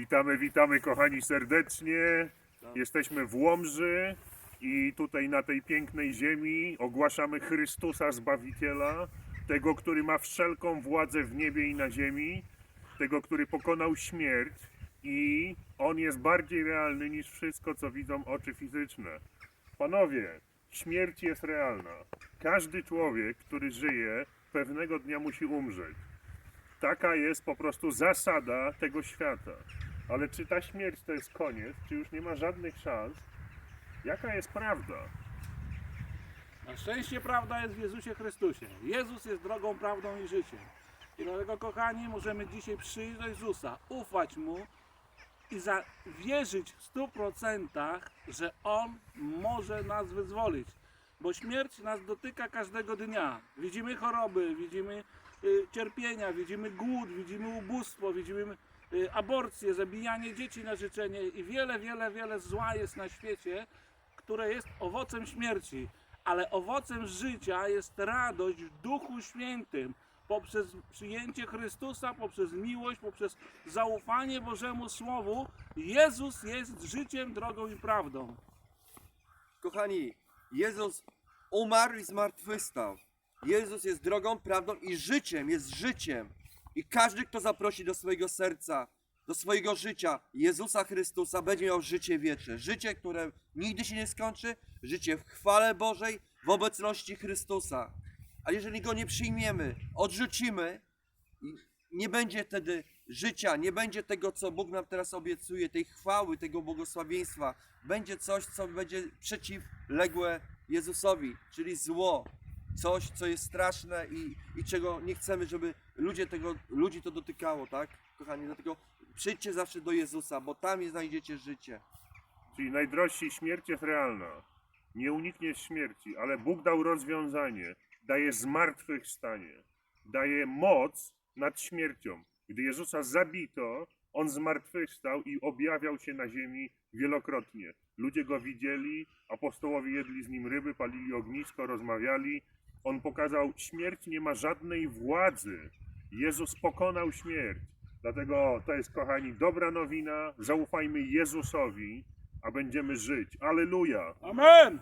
Witamy, witamy kochani serdecznie. Jesteśmy w Łomży i tutaj na tej pięknej ziemi ogłaszamy Chrystusa Zbawiciela, tego, który ma wszelką władzę w niebie i na ziemi, tego, który pokonał śmierć i on jest bardziej realny niż wszystko, co widzą oczy fizyczne. Panowie, śmierć jest realna. Każdy człowiek, który żyje, pewnego dnia musi umrzeć. Taka jest po prostu zasada tego świata. Ale czy ta śmierć to jest koniec? Czy już nie ma żadnych szans? Jaka jest prawda? Na szczęście prawda jest w Jezusie Chrystusie. Jezus jest drogą, prawdą i życiem. I dlatego, kochani, możemy dzisiaj przyjść do Jezusa, ufać Mu i zawierzyć w stu procentach, że On może nas wyzwolić. Bo śmierć nas dotyka każdego dnia. Widzimy choroby, widzimy y, cierpienia, widzimy głód, widzimy ubóstwo, widzimy y, aborcję, zabijanie dzieci na życzenie i wiele, wiele, wiele zła jest na świecie, które jest owocem śmierci, ale owocem życia jest radość w Duchu Świętym. Poprzez przyjęcie Chrystusa, poprzez miłość, poprzez zaufanie Bożemu Słowu, Jezus jest życiem, drogą i prawdą. Kochani, Jezus umarł i zmartwychwstał. Jezus jest drogą, prawdą i życiem, jest życiem. I każdy, kto zaprosi do swojego serca, do swojego życia Jezusa Chrystusa, będzie miał życie wieczne. Życie, które nigdy się nie skończy, życie w chwale Bożej, w obecności Chrystusa. A jeżeli Go nie przyjmiemy, odrzucimy, nie będzie wtedy życia, nie będzie tego, co Bóg nam teraz obiecuje, tej chwały, tego błogosławieństwa. Będzie coś, co będzie przeciwległe Jezusowi, czyli zło. Coś, co jest straszne i, i czego nie chcemy, żeby ludzie tego, ludzi to dotykało, tak? Kochani, dlatego przyjdźcie zawsze do Jezusa, bo tam znajdziecie życie. Czyli najdrożsi śmierć jest realna. Nie unikniesz śmierci, ale Bóg dał rozwiązanie. Daje zmartwychwstanie. Daje moc nad śmiercią. Gdy Jezusa zabito, On zmartwychwstał i objawiał się na ziemi wielokrotnie. Ludzie Go widzieli, apostołowie jedli z Nim ryby, palili ognisko, rozmawiali. On pokazał, śmierć nie ma żadnej władzy. Jezus pokonał śmierć. Dlatego to jest, kochani, dobra nowina. Zaufajmy Jezusowi, a będziemy żyć. Aleluja! Amen!